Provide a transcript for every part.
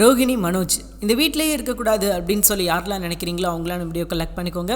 ரோகிணி மனோஜ் இந்த வீட்டிலேயே இருக்கக்கூடாது அப்படின்னு சொல்லி யாரெல்லாம் நினைக்கிறீங்களோ அவங்களாம் வீடியோ கலெக்ட் பண்ணிக்கோங்க.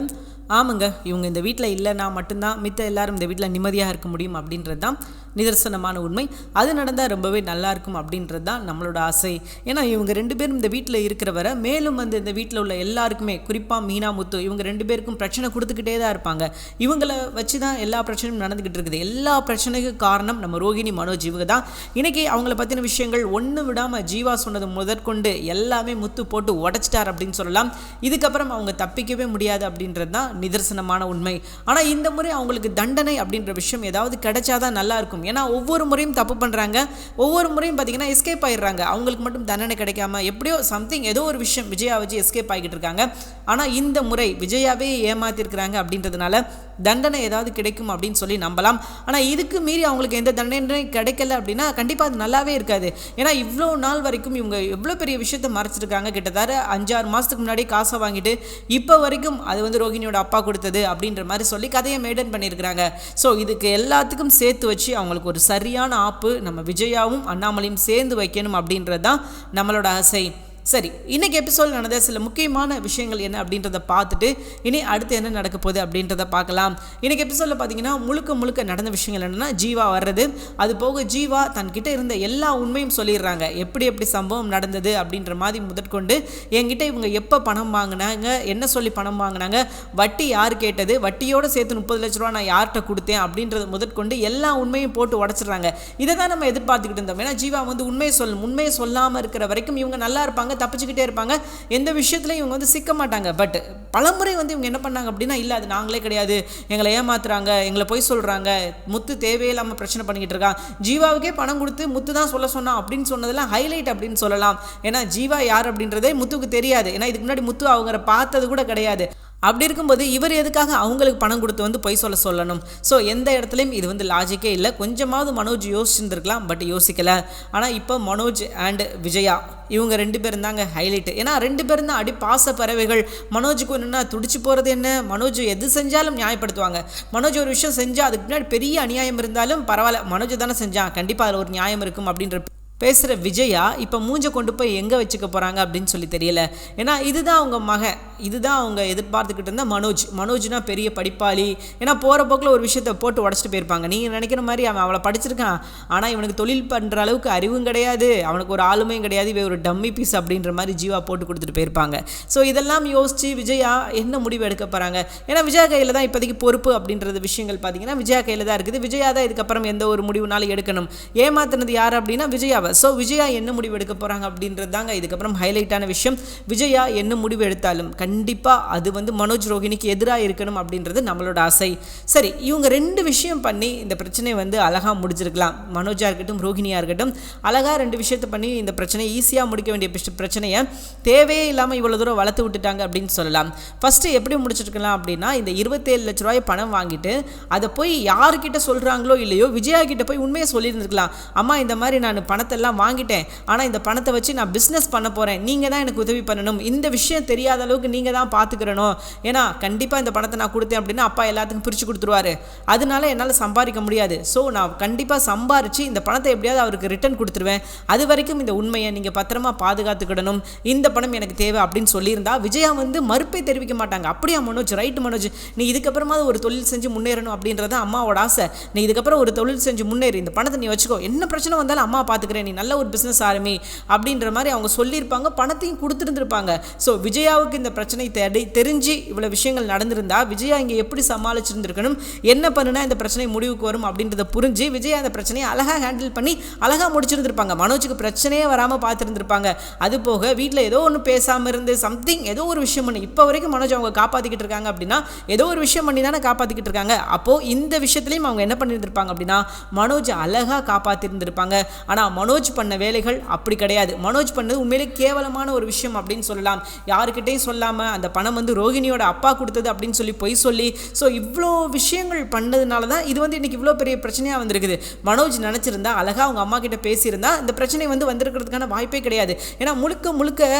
ஆமாங்க இவங்க இந்த வீட்டில் இல்லைன்னா மட்டும்தான் மித்த எல்லாரும் இந்த வீட்டில் நிம்மதியாக இருக்க முடியும் அப்படின்றது தான் நிதர்சனமான உண்மை. அது நடந்தால் ரொம்பவே நல்லா இருக்கும் அப்படின்றது தான் நம்மளோட ஆசை. ஏன்னா இவங்க ரெண்டு பேரும் இந்த வீட்டில் இருக்கிற வரை மேலும் வந்து இந்த வீட்டில் உள்ள எல்லாருக்குமே குறிப்பாக மீனா முத்து இவங்க ரெண்டு பேருக்கும் பிரச்சனை கொடுத்துக்கிட்டே தான் இருப்பாங்க. இவங்கள வச்சு தான் எல்லா பிரச்சனையும் நடந்துக்கிட்டு இருக்குது. எல்லா பிரச்சனைக்கும் காரணம் நம்ம ரோகிணி மனோஜ் இவங்க தான். இன்னைக்கு அவங்கள பற்றின விஷயங்கள் ஒன்று விடாமல் ஜீவா சொன்னது முதற்கொண்டு எல்லாமே முத்து போட்டு உடச்சிட்டார் அப்படின்னு சொல்லலாம். இதுக்கப்புறம் அவங்க தப்பிக்கவே முடியாது அப்படின்றது தான் நிதர்சனமான உண்மை. ஆனால் இந்த முறை அவங்களுக்கு தண்டனை அப்படின்ற விஷயம் ஏதாவது கிடைச்சாதான் நல்லா இருக்கும். ஏன்னா ஒவ்வொரு முறையும் தப்பு பண்ணுறாங்க ஒவ்வொரு முறையும் பார்த்தீங்கன்னா எஸ்கேப் ஆயிடுறாங்க. அவங்களுக்கு மட்டும் தண்டனை கிடைக்காம எப்படியோ சம்திங் ஏதோ ஒரு விஷயம் விஜயா வச்சு எஸ்கேப் ஆகிட்டு இருக்காங்க. ஆனால் இந்த முறை விஜயாவே ஏமாத்திருக்கிறாங்க அப்படின்றதுனால தண்டனை ஏதாவது கிடைக்கும் அப்படின்னு சொல்லி நம்பலாம். ஆனால் இதுக்கு மீறி அவங்களுக்கு எந்த தண்டனை கிடைக்கல அப்படின்னா கண்டிப்பாக அது நல்லாவே இருக்காது. ஏன்னா இவ்வளோ நாள் வரைக்கும் இவங்க எவ்வளோ பெரிய விஷயத்தை மறைச்சிருக்காங்க. கிட்டத்தட்ட அஞ்சாறு மாதத்துக்கு முன்னாடி காசை வாங்கிட்டு இப்போ வரைக்கும் அது வந்து ரோகிணியோட அப்பா கொடுத்தது அப்படின்ற மாதிரி சொல்லி கதையை மெயின்டைன் பண்ணியிருக்கிறாங்க. ஸோ இதுக்கு எல்லாத்துக்கும் சேர்த்து வச்சு அவங்க அவங்களுக்கு ஒரு சரியான ஆப்பு நம்ம விஜயாவும் அண்ணாமலையும் சேர்ந்து வைக்கணும் அப்படின்றது தான் நம்மளோட ஆசை. சரி இன்னைக்கு எபிசோட் நடந்த சில முக்கியமான விஷயங்கள் என்ன அப்படின்றத பார்த்துட்டு இனி அடுத்து என்ன நடக்க போகுது அப்படின்றத பார்க்கலாம். இன்னைக்கு எபிசோடில் பார்த்தீங்கன்னா முழுக்க முழுக்க நடந்த விஷயங்கள் என்னென்னா ஜீவா வர்றது. அது போக ஜீவா தன்கிட்ட இருந்த எல்லா உண்மையும் சொல்லிடுறாங்க. எப்படி எப்படி சம்பவம் நடந்தது அப்படின்ற மாதிரி முதற்கொண்டு என்கிட்ட இவங்க எப்போ பணம் வாங்கினாங்க என்ன சொல்லி பணம் வாங்கினாங்க வட்டி யார் கேட்டது வட்டியோடு சேர்த்து முப்பது லட்ச ரூபா நான் யார்கிட்ட கொடுத்தேன் அப்படின்றத முதற்கொண்டு எல்லா உண்மையும் போட்டு உடச்சிடுறாங்க. இதை தான் நம்ம எதிர்பார்த்துக்கிட்டு இருந்தோம். ஏன்னா ஜீவா வந்து உண்மையை சொல் உண்மையை சொல்லாமல் இருக்கிற வரைக்கும் இவங்க நல்லா இருப்பாங்க தப்பிச்சுக்கிட்டே இருப்பாங்க. எந்த விஷயத்துலையும் இவங்க வந்து சிக்க மாட்டாங்க. பட் பலமுறை வந்து இவங்க என்ன பண்ணாங்க அப்படின்னா இல்லை அது நாங்களே கிடையாது. எங்களை ஏமாத்துறாங்க. எங்களை போய் சொல்கிறாங்க முத்து தேவையில்லாமல் பிரச்சனை பண்ணிக்கிட்டு இருக்கான். ஜீவாவுக்கே பணம் கொடுத்து முத்து தான் சொல்ல சொன்னான் அப்படின்னு சொன்னதெல்லாம் ஹைலைட் அப்படின்னு சொல்லலாம். ஏன்னா ஜீவா யார் அப்படின்றதே முத்துக்கு தெரியாது. ஏன்னா இதுக்கு முன்னாடி முத்து அவங்க பார்த்தது கூட கிடையாது. அப்படி இருக்கும்போது இவர் எதுக்காக அவங்களுக்கு பணம் கொடுத்து வந்து பொய் சொல்ல சொல்லணும்? ஸோ எந்த இடத்துலையும் இது வந்து லாஜிக்கே இல்லை. கொஞ்சமாவது மனோஜ் யோசிச்சிருந்துருக்கலாம் பட் யோசிக்கலை. ஆனால் இப்போ மனோஜ் அண்ட் விஜயா இவங்க ரெண்டு பேரும் தாங்க ஹைலைட்டு ஏன்னா ரெண்டு பேரும் தான் அடி பாச பறவைகள் மனோஜுக்கு என்னென்னா துடிச்சு போகிறது என்ன? மனோஜ் எது செஞ்சாலும் நியாயப்படுத்துவாங்க. மனோஜ் ஒரு விஷயம் செஞ்சால் அதுக்கு பின்னாடி பெரிய அநியாயம் இருந்தாலும் பரவாயில்ல மனோஜ் தானே செஞ்சான் கண்டிப்பாக அதில் ஒரு நியாயம் இருக்கும் அப்படின்ற பேசுகிற விஜயா இப்போ மூஞ்சை கொண்டு போய் எங்கே வச்சுக்க போகிறாங்க அப்படின்னு சொல்லி தெரியல. ஏன்னா இதுதான் அவங்க மகன். இதுதான் அவங்க எதிர்பார்த்துக்கிட்டு இருந்தால் மனோஜ். மனோஜ்னா பெரிய படிப்பாளி. ஏன்னா போகிற போக்கில் ஒரு விஷயத்தை போட்டு உடச்சிட்டு போயிருப்பாங்க. நீங்கள் நினைக்கிற மாதிரி அவன் அவளை படிச்சிருக்கான். ஆனால் இவனுக்கு தொழில் பண்ணுற அளவுக்கு அறிவும் கிடையாது. அவனுக்கு ஒரு ஆளுமையும் கிடையாது. இவன் ஒரு டம்மி பீஸ் அப்படின்ற மாதிரி ஜீவா போட்டு கொடுத்துட்டு போயிருப்பாங்க. ஸோ இதெல்லாம் யோசித்து விஜயா என்ன முடிவு எடுக்க போகிறாங்க ஏன்னா விஜயா கையில் தான் இப்போதைக்கு பொறுப்பு அப்படின்றது விஷயங்கள் பார்த்தீங்கன்னா விஜயா கையில் தான் இருக்குது. விஜயா தான் இதுக்கப்புறம் எந்த ஒரு முடிவுனாலும் எடுக்கணும். ஏமாத்தினது யார் அப்படின்னா விஜயாவை ஸோ விஜயா என்ன முடிவு எடுக்க போகிறாங்க அப்படின்றது தாங்க இதுக்கப்புறம் ஹைலைட்டான விஷயம். விஜயா என்ன முடிவு எடுத்தாலும் கண்டிப்பாக அது வந்து மனோஜ் ரோஹிணிக்கு எதிராக இருக்கணும் அப்படின்றது நம்மளோட ஆசை. சரி இவங்க ரெண்டு விஷயம் பண்ணி இந்த பிரச்சனையை வந்து அழகாக முடிச்சிருக்கலாம் மனோஜாக இருக்கட்டும் ரோஹிணியாக இருக்கட்டும். அழகாக ரெண்டு விஷயத்தை பண்ணி இந்த பிரச்சனையை ஈஸியாக முடிக்க வேண்டிய பிரச்சனையை தேவையே இல்லாமல் இவ்வளோ தூரம் வளர்த்து விட்டுட்டாங்க அப்படின்னு சொல்லலாம். ஃபஸ்ட்டு எப்படி முடிச்சிருக்கலாம் அப்படின்னா இந்த இருபத்தேழு லட்ச ரூபாய் பணம் வாங்கிட்டு அதை போய் யாருக்கிட்ட சொல்கிறாங்களோ இல்லையோ விஜயா கிட்ட போய் உண்மையை சொல்லியிருந்துருக்கலாம். அம்மா இந்த மாதிரி நான் பணத்தை எல்லாம் வாங்கிட்டேன். ஆனால் இந்த பணத்தை வச்சு நான் பிஸ்னஸ் பண்ண போகிறேன் நீங்கள் தான் எனக்கு உதவி பண்ணணும். இந்த விஷயம் தெரியாத அளவுக்கு நீங்கள் தான் பார்த்துக்கிறணும் ஏன்னா கண்டிப்பாக இந்த பணத்தை நான் கொடுத்தேன் அப்படின்னா அப்பா எல்லாத்துக்கும் பிரித்து கொடுத்துருவாரு. அதனால என்னால் சம்பாதிக்க முடியாது. ஸோ நான் கண்டிப்பாக சம்பாரித்து இந்த பணத்தை எப்படியாவது அவருக்கு ரிட்டர்ன் கொடுத்துருவேன். அது வரைக்கும் இந்த உண்மையை நீங்கள் பத்திரமா பாதுகாத்துக்கிடணும். இந்த பணம் எனக்கு தேவை அப்படின்னு சொல்லியிருந்தா விஜயா வந்து மறுப்பே தெரிவிக்க மாட்டாங்க. அப்படியா மனோஜ்? ரைட் மனோஜ். நீ இதுக்கப்புறமா ஒரு தொழில் செஞ்சு முன்னேறணும் அப்படின்றது அம்மாவோட ஆசை. நீ இதுக்கப்புறம் ஒரு தொழில் செஞ்சு முன்னேறி. இந்த பணத்தை நீ வச்சுக்கோ. என்ன பிரச்சனை வந்தாலும் அம்மா பார்த்துக்கிறேன் நீ நல்ல ஒரு பிஸ்னஸ் ஆரம்பி அப்படின்ற மாதிரி அவங்க சொல்லியிருப்பாங்க பணத்தையும் கொடுத்துருந்துருப்பாங்க. ஸோ விஜயாவுக்கு இந்த பிரச்சனை தெரி தெரிஞ்சு இவ்வளோ விஷயங்கள் நடந்திருந்தா விஜயா இங்கே எப்படி சமாளிச்சிருந்துருக்கணும் என்ன பண்ணுனா இந்த பிரச்சனை முடிவுக்கு வரும் அப்படின்றத புரிஞ்சு விஜயா அந்த பிரச்சனையை அழகாக ஹேண்டில் பண்ணி அழகாக முடிச்சிருந்திருப்பாங்க. மனோஜுக்கு பிரச்சனையே வராமல் பார்த்துருந்துருப்பாங்க. அது போக வீட்டில் ஏதோ ஒன்று பேசாமல் இருந்து சம்திங் ஏதோ ஒரு விஷயம் பண்ணி இப்போ வரைக்கும் மனோஜ் அவங்க காப்பாற்றிக்கிட்டு இருக்காங்க அப்படின்னா ஏதோ ஒரு விஷயம் பண்ணி தானே காப்பாற்றிக்கிட்டு இருக்காங்க. அப்போது இந்த விஷயத்துலையும் அவங்க என்ன பண்ணியிருந்திருப்பாங்க அப்படின்னா மனோஜ் அழகாக காப்பாற்றிருந்திருப்பாங்க ஆனால் மனோஜ் மனோஜ் பண்ண வேலைகள் அப்படி கிடையாது. மனோஜ் பண்ணது உண்மையிலே கேவலமான ஒரு விஷயம் அப்படின்னு சொல்லலாம். யாருக்கிட்டையும் சொல்லாமல் அந்த பணம் வந்து ரோகிணியோட அப்பா கொடுத்தது அப்படின்னு சொல்லி பொய் சொல்லி ஸோ இவ்வளோ விஷயங்கள் பண்ணதுனால தான் இது வந்து இன்னைக்கு இவ்வளோ பெரிய பிரச்சனையாக வந்திருக்குது. மனோஜ் நினச்சிருந்தா அழகாக அவங்க அம்மா கிட்ட பேசியிருந்தா இந்த பிரச்சனை வந்து வந்திருக்கிறதுக்கான வாய்ப்பே கிடையாது. ஏன்னா முழுக்க முழுக்க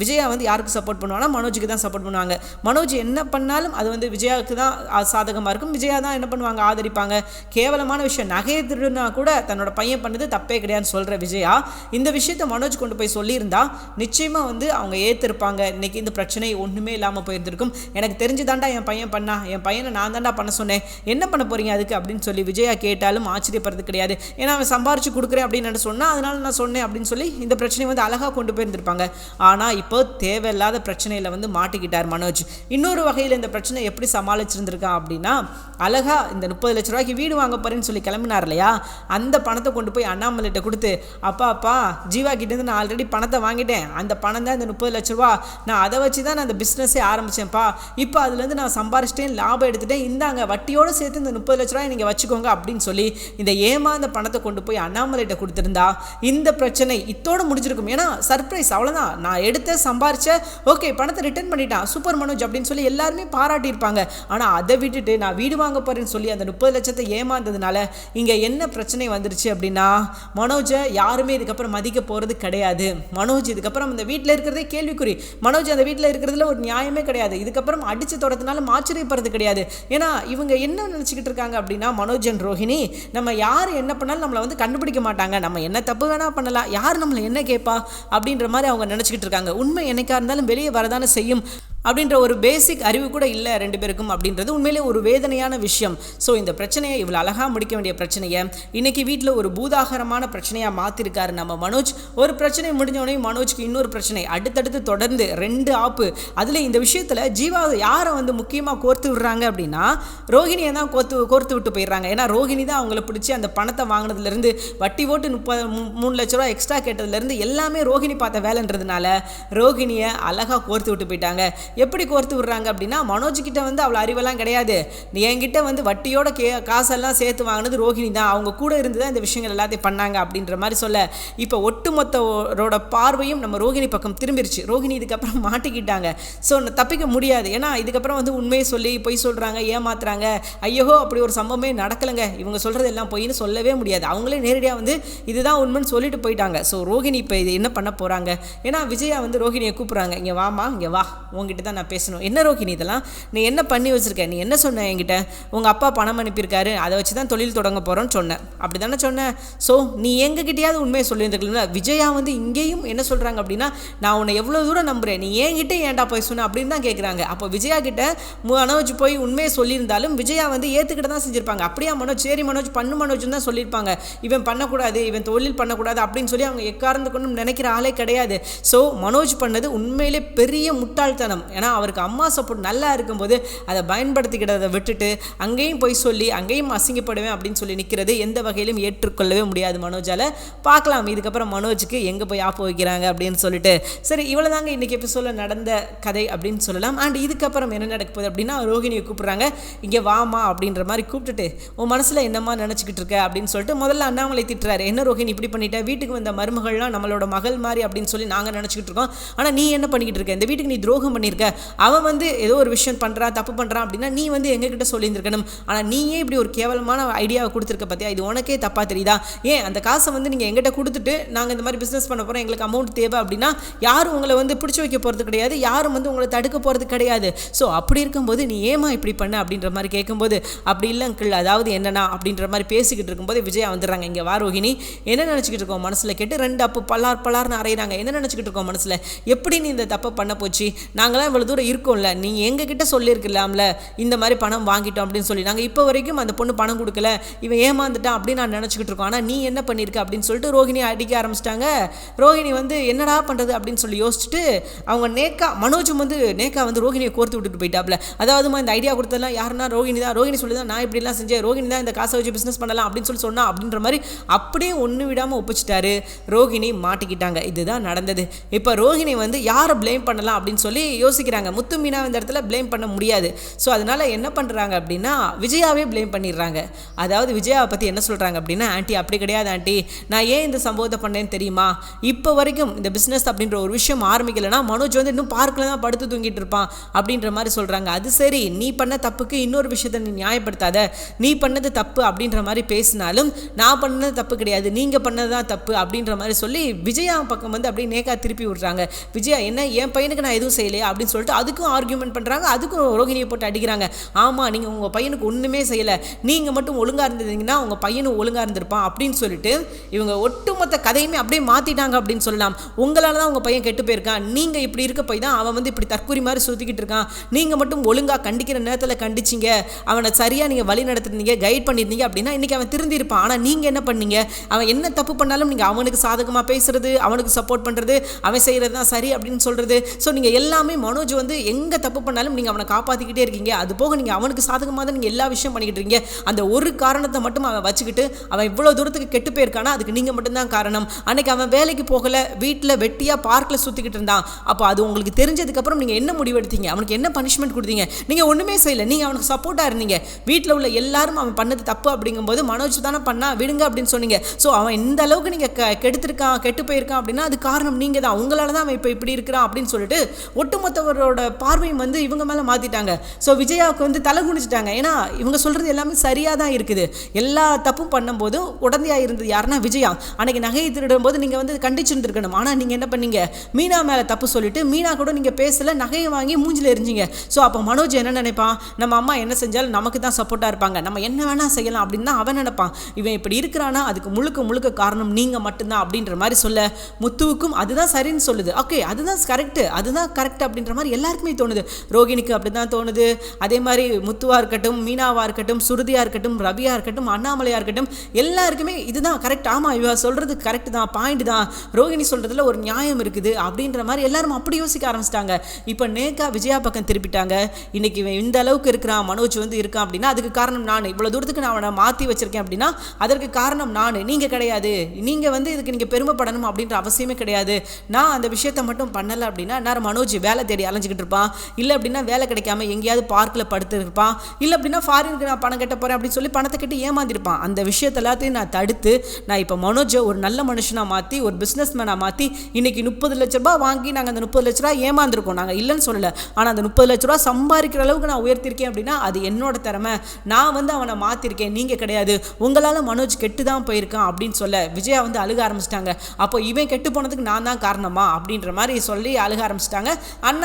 விஜயா வந்து யாருக்கு சப்போர்ட் பண்ணுவாங்கன்னா மனோஜுக்கு தான் சப்போர்ட் பண்ணுவாங்க. மனோஜ் என்ன பண்ணாலும் அது வந்து விஜயாவுக்கு தான் சாதகமாக இருக்கும். விஜயா தான் என்ன பண்ணுவாங்க? ஆதரிப்பாங்க. கேவலமான விஷயம். நகையை திருடுனா கூட தன்னோட பையன் பண்ணது தப்பே கிடையாதுன்னு சொல்கிற விஜயா இந்த விஷயத்த மனோஜ் கொண்டு போய் சொல்லியிருந்தா நிச்சயமாக வந்து அவங்க ஏற்றிருப்பாங்க இன்னைக்கு இந்த பிரச்சனை ஒன்றுமே இல்லாமல் போயிருந்திருக்கும். எனக்கு தெரிஞ்சு தாண்டா என் பையன் பண்ணா. என் பையனை நான் தாண்டா பண்ண சொன்னேன். என்ன பண்ண போகிறீங்க அதுக்கு? அப்படின்னு சொல்லி விஜயா கேட்டாலும் ஆச்சரியப்படுறது கிடையாது. ஏன்னா அவன் சம்பாரிச்சு கொடுக்குறேன் அப்படின்னு சொன்னால் அதனால் அதனால நான் சொன்னேன் அப்படின்னு சொல்லி இந்த பிரச்சனையை வந்து அழகாக கொண்டு போயிருந்திருப்பாங்க. ஆனால் இப்போ தேவையில்லாத பிரச்சனையில் வந்து மாட்டிக்கிட்டார் மனோஜ். இன்னொரு வகையில் இந்த பிரச்சனை எப்படி சமாளிச்சிருந்திருக்கான் அப்படின்னா அழகாக இந்த முப்பது லட்ச ரூபாய்க்கு வீடு வாங்க போகிறேன்னு சொல்லி கிளம்பினார் இல்லையா? அந்த பணத்தை கொண்டு போய் அண்ணாமலைகிட்ட கொடுத்து அப்பா அப்பா ஜீவா கிட்டேருந்து நான் ஆல்ரெடி பணத்தை வாங்கிட்டேன். அந்த பணம் தான் இந்த முப்பது லட்ச ரூபா. நான் அதை வச்சு தான் நான் அந்த பிஸ்னஸே ஆரம்பிச்சேன்ப்பா. இப்போ அதுலேருந்து நான் சம்பாரிச்சிட்டேன் லாபம் எடுத்துட்டேன். இந்தாங்க வட்டியோடு சேர்த்து இந்த முப்பது லட்ச ரூபாய் நீங்கள் வச்சுக்கோங்க அப்படின்னு சொல்லி இந்த ஏமாந்த பணத்தை கொண்டு போய் அண்ணாமலைகிட்ட கொடுத்துருந்தா இந்த பிரச்சனை இத்தோடு முடிஞ்சிருக்கும். ஏன்னா சர்ப்ரைஸ் அவ்வளோதான் நான் எடுத்த சம்பாரிச்ச ஓகே பணத்தை ரிட்டர்ன் பண்ணிட்டான் சூப்பர் மனோஜ் அப்படின்னு சொல்லி எல்லாருமே பாராட்டியிருப்பாங்க. ஆனால் அதை விட்டுட்டு நான் வீடு வாங்க போறேன்னு சொல்லி அந்த முப்பது லட்சத்தை ஏமாந்ததுனால இங்கே என்ன பிரச்சனை வந்துருச்சு அப்படின்னா மனோஜை யாருமே இதுக்கப்புறம் மதிக்க போகிறது கிடையாது. மனோஜ் இதுக்கப்புறம் அந்த வீட்டில் இருக்கிறதே கேள்விக்குறி. மனோஜ் அந்த வீட்டில் இருக்கிறதுல ஒரு நியாயமே கிடையாது. இதுக்கப்புறம் அடித்து தொடத்தினால ஆச்சரியப்படுறது கிடையாது. ஏன்னா இவங்க என்ன நினச்சிக்கிட்டு இருக்காங்க அப்படின்னா மனோஜ் அண்ட் ரோஹிணி நம்ம யார் என்ன பண்ணாலும் நம்மளை வந்து கண்டுபிடிக்க மாட்டாங்க. நம்ம என்ன தப்பு வேணால் பண்ணலாம். யார் நம்மளை என்ன கேட்பா அப்படின்ற மாதிரி அவங்க நினச்சிக்கிட்டு இருக்காங்க. உண்மை என்னைக்கா இருந்தாலும் வெளியே வரதானே செய்யும். அப்படின்ற ஒரு பேசிக் அறிவு கூட இல்லை ரெண்டு பேருக்கும் அப்படின்றது உண்மையிலே ஒரு வேதனையான விஷயம். ஸோ இந்த பிரச்சனையை இவ்வளோ அழகாக முடிக்க வேண்டிய பிரச்சனையை இன்னைக்கு வீட்டில் ஒரு பூதாகரமான பிரச்சனையாக மாற்றிருக்காரு நம்ம மனோஜ். ஒரு பிரச்சனை முடிஞ்ச மனோஜ்க்கு இன்னொரு பிரச்சனை அடுத்தடுத்து தொடர்ந்து ரெண்டு ஆப்பு. அதில் இந்த விஷயத்தில் ஜீவா யாரை வந்து முக்கியமாக கோர்த்து விடுறாங்க அப்படின்னா ரோஹிணியை தான் கோர்த்து கோர்த்து விட்டு போயிடுறாங்க. ஏன்னா ரோஹிணி தான் அவங்கள பிடிச்சி அந்த பணத்தை வாங்கினதுலேருந்து வட்டி ஓட்டு முப்பது மூணு லட்ச ரூபா எக்ஸ்ட்ரா கேட்டதுலேருந்து எல்லாமே ரோஹிணி பார்த்த வேலைன்றதுனால ரோஹிணியை அழகாக கோர்த்து விட்டு போயிட்டாங்க. எப்படி கோர்த்து விடுறாங்க அப்படின்னா மனோஜ் கிட்ட வந்து அவ்வளோ அறிவெல்லாம் கிடையாது. நீ என்கிட்ட வந்து வட்டியோட கே காசெல்லாம் சேர்த்து வாங்கினது ரோஹிணி தான். அவங்க கூட இருந்து தான் இந்த விஷயங்கள் எல்லாத்தையும் பண்ணாங்க அப்படின்ற மாதிரி சொல்ல. இப்போ ஒட்டுமொத்தரோட பார்வையும் நம்ம ரோஹிணி பக்கம் திரும்பிருச்சு. ரோஹிணி இதுக்கப்புறம் மாட்டிக்கிட்டாங்க. ஸோ தப்பிக்க முடியாது. ஏன்னா இதுக்கப்புறம் வந்து உண்மையை சொல்லி பொய் சொல்கிறாங்க ஏமாத்துறாங்க. ஐயோ அப்படி ஒரு சம்பவமே நடக்கலைங்க. இவங்க சொல்கிறது எல்லாம் பொய்ன்னு சொல்லவே முடியாது. அவங்களே நேரடியாக வந்து இதுதான் உண்மைன்னு சொல்லிட்டு போயிட்டாங்க. ஸோ ரோஹிணி இப்போ இது என்ன பண்ண போகிறாங்க ஏன்னா விஜயா வந்து ரோஹிணியை கூப்பிட்றாங்க. இங்கே வாமா இங்கே வா. உங்ககிட்ட தான் நான் பேசணும். என்ன ரோகிணி இதெல்லாம்? நீ என்ன பண்ணி வச்சிருக்க? நீ என்ன சொன்ன என்கிட்ட? உங்கள் அப்பா பணம் அனுப்பியிருக்காரு. அதை வச்சு தான் தொழில் தொடங்க போகிறோன்னு சொன்னேன். அப்படி தானே சொன்னேன். ஸோ நீ எங்ககிட்டயாவது உண்மையை சொல்லியிருந்துருக்கல விஜயா வந்து இங்கேயும் என்ன சொல்கிறாங்க அப்படின்னா நான் உன்னை எவ்வளோ தூரம் நம்புகிறேன் நீ என்கிட்ட ஏன்டா போய் சொன்ன? அப்படின்னு தான் கேட்குறாங்க அப்போ விஜயா கிட்ட மு- மனோஜ் போய் உண்மையை சொல்லியிருந்தாலும் விஜயா வந்து ஏற்றுக்கிட்டு தான் செஞ்சிருப்பாங்க. அப்படியா மனோஜ்? சரி மனோஜ் பண்ணு மனோஜ்னு தான் சொல்லியிருப்பாங்க. இவன் பண்ணக்கூடாது இவன் தொழில் பண்ணக்கூடாது அப்படின்னு சொல்லி அவங்க எக்காரந்து கொண்டும் நினைக்கிற ஆளே கிடையாது. ஸோ மனோஜ் பண்ணது உண்மையிலே பெரிய முட்டாள்தனம். ஏன்னா அவருக்கு அம்மா சப்போர்ட் நல்லா இருக்கும்போது அதை பயன்படுத்திக்கிட்டதை விட்டுட்டு அங்கேயும் போய் சொல்லி அங்கேயும் அசிங்கப்படுவேன் அப்படின்னு சொல்லி நிற்கிறது எந்த வகையிலும் ஏற்றுக்கொள்ளவே முடியாது மனோஜால். பார்க்கலாம் இதுக்கப்புறம் மனோஜுக்கு எங்கே போய் ஆப்பு வைக்கிறாங்க அப்படின்னு சொல்லிட்டு. சரி இவ்வளோ தாங்க இன்றைக்கி எபிசோடில் நடந்த கதை அப்படின்னு சொல்லலாம். அண்ட் இதுக்கப்புறம் என்ன நடக்க போகுது அப்படின்னா ரோஹிணியை கூப்பிட்றாங்க. இங்கே வாமா அப்படின்ற மாதிரி கூப்பிட்டுட்டு உன் மனசில் என்னம்மா நினச்சிக்கிட்டு இருக்க? அப்படின்னு சொல்லிட்டு முதல்ல அண்ணாமலை திட்டுறாரு. என்ன ரோஹிணி இப்படி பண்ணிட்ட? வீட்டுக்கு வந்த மருமகள்லாம் நம்மளோட மகள் மாதிரி அப்படின்னு சொல்லி நாங்கள் நினச்சிக்கிட்டு இருக்கோம். ஆனால் நீ என்ன பண்ணிக்கிட்டு இருக்க? இந்த வீட்டுக்கு நீ துரோகம் பண்ணியிருக்க அவன் வந்து ஏதோ ஒரு விஷயம் பண்ணுறான் தப்பு பண்ணுறான் அப்படின்னா நீ வந்து எங்ககிட்ட சொல்லியிருந்திருக்கணும். ஆனால் நீயே இப்படி ஒரு கேவலமான ஐடியாவை கொடுத்துருக்க பார்த்தியா இது உனக்கே தப்பாக தெரியுதா? ஏன் அந்த காசை வந்து நீங்கள் எங்கிட்ட கொடுத்துட்டு நாங்கள் இந்த மாதிரி பிஸ்னஸ் பண்ண போகிறோம் எங்களுக்கு அமௌண்ட் தேவை அப்படின்னா யாரும் உங்களை வந்து பிடிச்சி வைக்க போகிறது கிடையாது யாரும் வந்து உங்களை தடுக்க போகிறது கிடையாது. ஸோ அப்படி இருக்கும்போது நீ ஏமா இப்படி பண்ண அப்படின்ற மாதிரி கேட்கும்போது அப்படி இல்லை அங்கிள் அதாவது என்னன்னா? அப்படின்ற மாதிரி பேசிக்கிட்டு இருக்கும்போது விஜயா வந்துடுறாங்க. இங்கே வாரோகினி என்ன நினச்சிக்கிட்டு இருக்கோம்? மனசில் கேட்டு ரெண்டு அப்பு பல்லார் பல்லார்னு அறையிறாங்க. என்ன நினச்சிக்கிட்டு இருக்கோம் மனசில்? எப்படி நீ இந்த தப்பை பண்ண போச்சு? நாங்களாம் இவ்வளோ தூரம் இருக்கும்ல நீ எங்ககிட்ட சொல்லியிருக்கலாம்ல இந்த மாதிரி பணம் வாங்கிட்டோம் அப்படின்னு சொல்லி. நாங்கள் இப்போ வரைக்கும் அந்த பொண்ணு பணம் கொடுக்கல இவன் ஏமாந்துட்டான் அப்படின்னு நான் நினச்சிக்கிட்டு இருக்கோம். ஆனால் நீ என்ன பண்ணியிருக்க அப்படின்னு சொல்லிட்டு ரோஹிணி அடிக்க ஆரம்பிச்சிட்டாங்க. ரோஹிணி வந்து என்னடா பண்ணுறது அப்படின்னு சொல்லி யோசிச்சுட்டு அவங்க நேக்கா மனோஜும் வந்து நேக்கா வந்து ரோஹிணியை கோர்த்து விட்டுட்டு போயிட்டாப்ல. அதாவதுமா இந்த ஐடியா கொடுத்ததெல்லாம் யாருன்னா ரோஹிணி தான். ரோஹிணி சொல்லி தான் நான் இப்படிலாம் செஞ்சேன். ரோஹிணி தான் இந்த காசை வச்சு பிஸ்னஸ் பண்ணலாம் அப்படின்னு சொல்லி சொன்னா அப்படின்ற மாதிரி அப்படியே ஒன்று விடாமல் ஒப்பிச்சிட்டாரு. ரோஹிணி மாட்டிக்கிட்டாங்க. இதுதான் நடந்தது. இப்போ ரோஹிணி வந்து யாரை ப்ளேம் பண்ணலாம்? அப்படின்னு சொல்லி யோசி யோசிக்கிறாங்க. முத்து மீனா இந்த இடத்துல ப்ளேம் பண்ண முடியாது. ஸோ அதனால் என்ன பண்ணுறாங்க அப்படின்னா விஜயாவே ப்ளேம் பண்ணிடுறாங்க. அதாவது விஜயாவை பற்றி என்ன சொல்கிறாங்க அப்படின்னா ஆண்டி அப்படி கிடையாது ஆண்டி. நான் ஏன் இந்த சம்பவத்தை பண்ணேன்னு தெரியுமா? இப்போ வரைக்கும் இந்த பிஸ்னஸ் அப்படின்ற ஒரு விஷயம் ஆரம்பிக்கலைன்னா மனோஜ் வந்து இன்னும் பார்க்கில் தான் படுத்து தூங்கிட்டு இருப்பான் அப்படின்ற மாதிரி சொல்கிறாங்க அது சரி நீ பண்ண தப்புக்கு இன்னொரு விஷயத்தை நீ நியாயப்படுத்தாத. நீ பண்ணது தப்பு அப்படின்ற மாதிரி பேசினாலும் நான் பண்ணது தப்பு கிடையாது. நீங்கள் பண்ணது தான் தப்பு அப்படின்ற மாதிரி சொல்லி விஜயா பக்கம் வந்து அப்படியே நேக்கா திருப்பி விட்றாங்க. விஜயா என்ன? என் பையனுக்கு நான் எதுவும் செய்யலையா? அப்படின்னு சொல்லிட்டு அதுக்கும் ஆர்கியூமெண்ட் பண்ணுறாங்க அதுக்கும் ரோகிணியை போட்டு அடிக்கிறாங்க. ஆமாம் நீங்கள் உங்கள் பையனுக்கு ஒன்றுமே செய்யலை. நீங்கள் மட்டும் ஒழுங்காக இருந்ததுங்கன்னா உங்கள் பையனும் ஒழுங்காக இருந்திருப்பான் அப்படின்னு சொல்லிட்டு இவங்க ஒட்டுமொத்த கதையுமே அப்படியே மாற்றிட்டாங்க அப்படின்னு சொல்லலாம். உங்களால் தான் உங்கள் பையன் கெட்டு போயிருக்கான். நீங்கள் இப்படி இருக்க போய் தான் அவன் வந்து இப்படி தற்கூரி மாதிரி சுற்றிக்கிட்டு இருக்கான். நீங்கள் மட்டும் ஒழுங்காக கண்டிக்கிற நேரத்தில் கண்டிச்சிங்க. அவனை சரியாக நீங்கள் வழி நடத்திருந்தீங்க கைட் பண்ணியிருந்தீங்க அப்படின்னா இன்றைக்கி அவன் திருந்திருப்பான். ஆனால் நீங்கள் என்ன பண்ணீங்க? அவன் என்ன தப்பு பண்ணாலும் நீங்கள் அவனுக்கு சாதகமாக பேசுறது அவனுக்கு சப்போர்ட் பண்ணுறது அவன் செய்கிறது தான் சரி அப்படின்னு சொல்கிறது ஸோ நீங்கள் எல்லாமே மனோஜ் வந்து எங்கே தப்பு பண்ணாலும் நீங்கள் அவனை காப்பாற்றிக்கிட்டே இருக்கீங்க. அது போக நீங்கள் அவனுக்கு சாதகமாக தான் நீங்கள் எல்லா விஷயம் பண்ணிக்கிட்டு இருக்கீங்க. அந்த ஒரு காரணத்தை மட்டும் அவன் வச்சுக்கிட்டு அவன் இவ்வளோ தூரத்துக்கு கெட்டு போயிருக்கானா? அதுக்கு நீங்கள் மட்டும்தான் காரணம். அன்னைக்கு அவன் வேலைக்கு போகலை வீட்டில் வெட்டியாக பார்க்கில் சுற்றிக்கிட்டு இருந்தான். அப்போ அது உங்களுக்கு தெரிஞ்சதுக்கப்புறம் நீங்கள் என்ன முடிவெடுத்தீங்க அவனுக்கு என்ன பனிஷ்மெண்ட் கொடுத்தீங்க? நீங்கள் ஒன்றுமே செய்யலை. நீங்கள் அவனுக்கு சப்போர்ட்டாக இருந்தீங்க. வீட்டில் உள்ள எல்லாரும் அவன் பண்ணது தப்பு அப்படிங்கும்போது மனோஜ் தானே பண்ணா? விடுங்க அப்படின்னு சொன்னீங்க. ஸோ அவன் இந்த அளவுக்கு நீங்கள் க கெடுத்திருக்கான் கெட்டு போயிருக்கான் அப்படின்னா அது காரணம் நீங்கள் தான் உங்களால் தான் அவன் இப்போ இப்படி இருக்கிறான் அப்படின்னு சொல்லிட்டு ஒட்டுமொத்த அவரோட பார்வையும் வந்து இவங்க மேலே மாற்றிட்டாங்க ஸோ விஜயாவுக்கு வந்து தலை குனிச்சிட்டாங்க ஏன்னா இவங்க சொல்கிறது எல்லாமே சரியாக தான் இருக்குது. எல்லா தப்பும் பண்ணும்போதும் உடந்தையாக இருந்தது யாருன்னா விஜயா. அன்னைக்கு நகையை திருடும் போது நீங்கள் வந்து கண்டிச்சிருந்துருக்கணும். ஆனால் நீங்கள் என்ன பண்ணீங்க? மீனா மேலே தப்பு சொல்லிட்டு மீனா கூட நீங்கள் பேசல நகையை வாங்கி மூஞ்சில் எரிஞ்சிங்க. ஸோ அப்போ மனோஜ் என்ன நினைப்பான்? நம்ம அம்மா என்ன செஞ்சாலும் நமக்கு தான் சப்போர்ட்டாக இருப்பாங்க. நம்ம என்ன வேணால் செய்யலாம் அப்படின்னு தான் அவன் நினைப்பான். இவன் இப்படி இருக்கிறானா? அதுக்கு முழுக்க முழுக்க காரணம் நீங்கள் மட்டும்தான் அப்படின்ற மாதிரி சொல்ல முத்துவுக்கும் அதுதான் சரின்னு சொல்லுது. ஓகே அதுதான் கரெக்டு அதுதான் கரெக்ட் அப்படின்னு அப்படின்ற மாதிரி எல்லாருக்குமே தோணுது. ரோகிணிக்கு அப்படி தான் தோணுது. அதே மாதிரி முத்துவாக இருக்கட்டும் மீனாவாக இருக்கட்டும் சுருதியாக இருக்கட்டும் ரவியாக இருக்கட்டும் அண்ணாமலையாக இருக்கட்டும் எல்லாருக்குமே இதுதான் கரெக்ட் ஆமாம் இவ சொல்கிறது கரெக்ட் தான் பாயிண்ட் தான். ரோகிணி சொல்கிறதுல ஒரு நியாயம் இருக்குது அப்படின்ற மாதிரி எல்லாரும் அப்படி யோசிக்க ஆரம்பிச்சிட்டாங்க. இப்போ நேக்கா விஜயா பக்கம் திருப்பிட்டாங்க இன்னைக்கு இவன் இந்த அளவுக்கு இருக்கிறான் மனோஜ் வந்து இருக்கான் அப்படின்னா அதுக்கு காரணம் நான். இவ்வளோ தூரத்துக்கு நான் அவனை மாற்றி வச்சிருக்கேன் அப்படின்னா அதற்கு காரணம் நான். நீங்கள் கிடையாது. நீங்கள் வந்து இதுக்கு நீங்கள் பெருமைப்படணும் அப்படின்ற அவசியமே கிடையாது. நான் அந்த விஷயத்தை மட்டும் பண்ணலை அப்படின்னா நான் மனோஜ் வேலை தேடி அலைஞ்சிக்கிட்டு இருப்பான். இல்லை அப்படின்னா வேலை கிடைக்காம எங்கேயாவது பார்க்கில் படுத்து இருப்பான். இல்லை அப்படின்னா ஃபாரினுக்கு நான் பணம் கட்ட போகிறேன் அப்படின்னு சொல்லி பணத்தை கட்டி ஏமாந்திருப்பான். அந்த விஷயத்த எல்லாத்தையும் நான் தடுத்து நான் இப்போ மனோஜை ஒரு நல்ல மனுஷனாக மாற்றி ஒரு பிஸ்னஸ் மேனாக மாற்றி இன்னைக்கு முப்பது லட்ச ரூபாய் வாங்கி நாங்கள் அந்த முப்பது லட்ச ரூபா ஏமாந்துருக்கோம். நாங்கள் இல்லைன்னு சொல்லலை. ஆனால் அந்த முப்பது லட்ச ரூபா சம்பாதிக்கிற அளவுக்கு நான் உயர்த்திருக்கேன் அப்படின்னா அது என்னோட திறமை. நான் வந்து அவனை மாற்றிருக்கேன் நீங்கள் கிடையாது. உங்களால் மனோஜ் கெட்டு தான் போயிருக்கான் அப்படின்னு சொல்ல விஜயா வந்து அழுக ஆரம்பிச்சிட்டாங்க. அப்போ இவன் கெட்டு போனதுக்கு நான் தான் காரணமா அப்படின்ற மாதிரி சொல்லி அழுக ஆரம்பிச்சிட்டாங்க.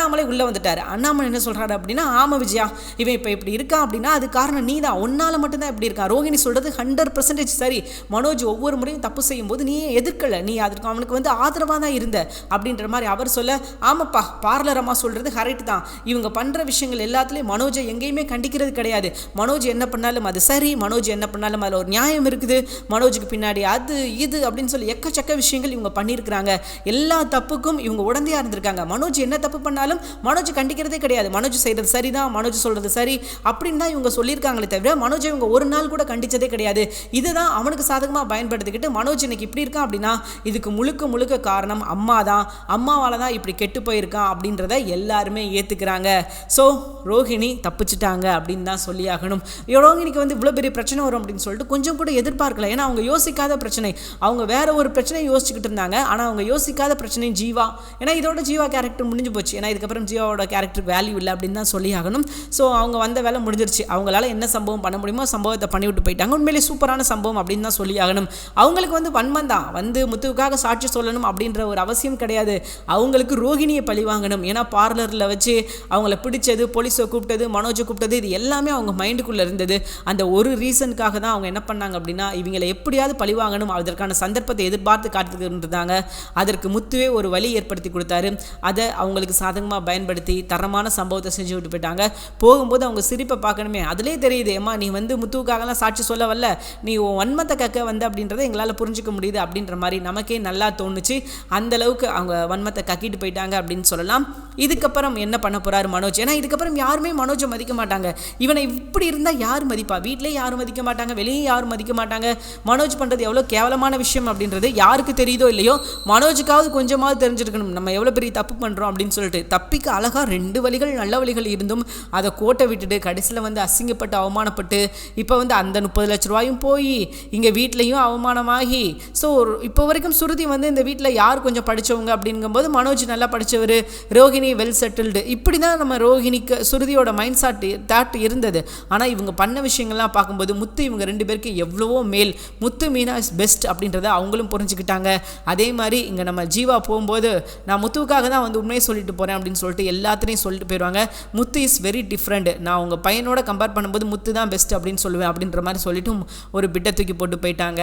அண்ணாமலை உள்ளே வந்துட்டார். அண்ணாமலை என்ன சொல்கிறாரு அப்படின்னா ஆமாம் விஜயா இவன் இப்போ இப்படி இருக்கான் அப்படின்னா அது காரணம் நீ தான். ஒன்னால் மட்டும்தான் இப்படி இருக்கான் ரோஹிணி சொல்கிறது ஹண்ட்ரட் பர்சன்டேஜ் சரி. மனோஜ் ஒவ்வொரு முறையும் தப்பு செய்யும் போது நீ எதிர்க்கலை. நீ அதற்கு அவனுக்கு வந்து ஆதரவாக தான் இருந்த. அப்படின்ற மாதிரி அவர் சொல்ல ஆமாப்பா பார்லர் அம்மா சொல்கிறது கரெக்ட் தான். இவங்க பண்ணுற விஷயங்கள் எல்லாத்துலேயும் மனோஜை எங்கேயுமே கண்டிக்கிறது கிடையாது. மனோஜ் என்ன பண்ணாலும் அது சரி. மனோஜ் என்ன பண்ணாலும் அதில் ஒரு நியாயம் இருக்குது. மனோஜுக்கு பின்னாடி அது இது அப்படின்னு சொல்லி எக்கச்சக்க விஷயங்கள் இவங்க பண்ணியிருக்கிறாங்க. எல்லா தப்புக்கும் இவங்க உடந்தையாக இருந்திருக்காங்க. மனோஜ் என்ன தப்பு பண்ணாலும் மனோஜ் கண்டிக்கிறதே கிடையாது. மனோஜ் செய்கிறது சரிதான் மனோஜ் சொல்கிறது சரி அப்படின்னு தான் இவங்க சொல்லியிருக்காங்களே தவிர மனோஜ் இவங்க ஒரு நாள் கூட கண்டிச்சதே கிடையாது. இதுதான் அவனுக்கு சாதகமாக பயன்படுத்திக்கிட்டு மனோஜ் இன்னைக்கு இப்படி இருக்கான் அப்படின்னா இதுக்கு முழுக்க முழுக்க காரணம் அம்மா தான் அம்மாவால் தான் இப்படி கெட்டு போயிருக்கான் அப்படின்றத எல்லாருமே ஏற்றுக்கிறாங்க ஸோ ரோஹிணி தப்பிச்சிட்டாங்க அப்படின்னு தான் சொல்லியாகணும். ரோஹிணிக்கு வந்து இவ்வளோ பெரிய பிரச்சனை வரும் அப்படின்னு சொல்லிட்டு கொஞ்சம் கூட எதிர்பார்க்கல. ஏன்னா அவங்க யோசிக்காத பிரச்சனை. அவங்க வேற ஒரு பிரச்சனையை யோசிச்சுக்கிட்டு இருந்தாங்க. ஆனால் அவங்க யோசிக்காத பிரச்சனை ஜீவா. ஏன்னா இதோட ஜீவா கேரக்டர் முடிஞ்சு போச்சு. ஏன்னா இது இதுக்கப்புறம் ஜியோவோட கேரக்டர் வேல்யூ இல்லை அப்படின்னு தான் சொல்லி ஆகணும். ஸோ அவங்க வந்த வேலை முடிஞ்சிருச்சு. அவங்களால என்ன சம்பவம் பண்ண முடியுமோ சம்பவத்தை பண்ணிவிட்டு போயிட்டாங்க. உண்மையிலே சூப்பரான சம்பவம் அப்படின்னு தான் சொல்லி ஆகணும். அவங்களுக்கு வந்து வன்மம் தான். வந்து முத்துவுக்காக சாட்சி சொல்லணும் அப்படின்ற ஒரு அவசியம் கிடையாது. அவங்களுக்கு ரோகிணியை பழி வாங்கணும். ஏன்னா பார்லரில் வச்சு அவங்கள பிடிச்சது போலீஸை கூப்பிட்டது மனோஜை கூப்பிட்டது இது எல்லாமே அவங்க மைண்டுக்குள்ளே இருந்தது. அந்த ஒரு ரீசனுக்காக தான் அவங்க என்ன பண்ணாங்க அப்படின்னா இவங்களை எப்படியாவது பழி வாங்கணும். அதற்கான சந்தர்ப்பத்தை எதிர்பார்த்து காத்துக்கிட்டு இருந்தாங்க. அதற்கு முத்துவே ஒரு வழி ஏற்படுத்தி கொடுத்தாரு. அதை அவங்களுக்கு சாதகமாக பயன்படுத்தி தரமான சம்பவத்தை செஞ்சு விட்டு போயிட்டாங்க. போகும்போது அவங்க சிரிப்பை பார்க்கணுமே. அதிலே தெரியுது ஏம்மா நீ வந்து முத்துவுக்காகலாம் சாட்சி சொல்ல வரல. நீ உன் வன்மத்தை கக்க வந்த அப்படின்றத எங்களால் புரிஞ்சுக்க முடியுது அப்படின்ற மாதிரி நமக்கே நல்லா தோணுச்சு. அந்த அளவுக்கு அவங்க வன்மத்தை கக்கிட்டு போயிட்டாங்க அப்படின்னு சொல்லலாம். இதுக்கப்புறம் என்ன பண்ண போறாரு மனோஜ்? ஏன்னா இதுக்கப்புறம் யாருமே மனோஜை மதிக்க மாட்டாங்க. இவனை இப்படி இருந்தால் யார் மதிப்பா? வீட்டிலே யாரும் மதிக்க மாட்டாங்க வெளியே யாரும் மதிக்க மாட்டாங்க. மனோஜ் பண்ணுறது எவ்வளோ கேவலமான விஷயம் அப்படின்றது யாருக்கு தெரியுதோ இல்லையோ மனோஜுக்காவது கொஞ்சமாவது தெரிஞ்சிருக்கணும். நம்ம எவ்வளோ பெரிய தப்பு பண்ணுறோம் அப்படின்னு சொல்லிட்டு தப்பு தப்பிக்க அழகாக ரெண்டு வழிகள் நல்ல வழிகள் இருந்தும் அதை கோட்டை விட்டுட்டு கடைசியில் வந்து அசிங்கப்பட்டு அவமானப்பட்டு இப்போ வந்து அந்த முப்பது லட்ச ரூபாயும் போய் இங்கே வீட்லேயும் அவமானமாகி. ஸோ ஒரு இப்போ வரைக்கும் சுருதி வந்து இந்த வீட்டில் யார் கொஞ்சம் படித்தவங்க அப்படிங்கும்போது மனோஜ் நல்லா படித்தவர் ரோஹிணி வெல் செட்டில்டு இப்படி தான் நம்ம ரோஹிணிக்கு சுருதியோட மைண்ட் சாட் தாட் இருந்தது. ஆனால் இவங்க பண்ண விஷயங்கள்லாம் பார்க்கும்போது முத்து இவங்க ரெண்டு பேருக்கு எவ்வளவோ மேல். முத்து மீனா இஸ் பெஸ்ட் அப்படின்றத அவங்களும் புரிஞ்சுக்கிட்டாங்க. அதே மாதிரி இங்கே நம்ம ஜீவா போகும்போது நான் முத்துவுக்காக தான் வந்து உண்மையை சொல்லிட்டு போகிறேன் அப்படின்னு சொல்லிட்டு எல்லாத்துலேயும் சொல்லிட்டு போயிடுவாங்க முத்து இஸ் வெரி டிஃப்ரெண்ட் நான் உங்கள் பையனோட கம்பேர் பண்ணும்போது முத்து தான் பெஸ்ட் அப்படின்னு சொல்லுவேன் அப்படின்ற மாதிரி சொல்லிட்டு ஒரு பிட்டை தூக்கி போட்டு போயிட்டாங்க.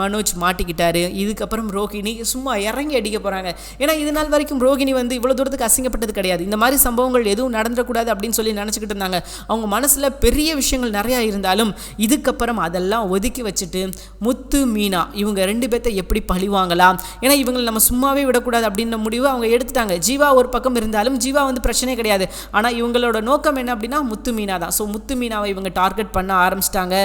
மனோஜ் மாட்டிக்கிட்டாரு. இதுக்கப்புறம் ரோஹிணி சும்மா இறங்கி அடிக்க போகிறாங்க ஏன்னா இது நாள் வரைக்கும் ரோஹிணி வந்து இவ்வளோ தூரத்துக்கு அசிங்கப்பட்டது கிடையாது. இந்த மாதிரி சம்பவங்கள் எதுவும் நடந்துடக்கூடாது அப்படின்னு சொல்லி நினச்சிக்கிட்டு இருந்தாங்க. அவங்க மனசில் பெரிய விஷயங்கள் நிறையா இருந்தாலும் இதுக்கப்புறம் அதெல்லாம் ஒதுக்கி வச்சுட்டு முத்து மீனா இவங்க ரெண்டு பேர்த்த எப்படி பழிவாங்கலாம்? ஏன்னா இவங்களை நம்ம சும்மாவே விடக்கூடாது அப்படின்ற முடிவு அவங்க எடுத்துட்டாங்க. ஜீவா ஒரு பக்கம் இருந்தாலும் ஜீவா வந்து பிரச்சனையே கிடையாது. ஆனால் இவங்களோட நோக்கம் என்ன அப்படின்னா முத்து மீனா தான். ஸோ முத்து மீனாவை இவங்க டார்கெட் பண்ண ஆரம்பிச்சிட்டாங்க.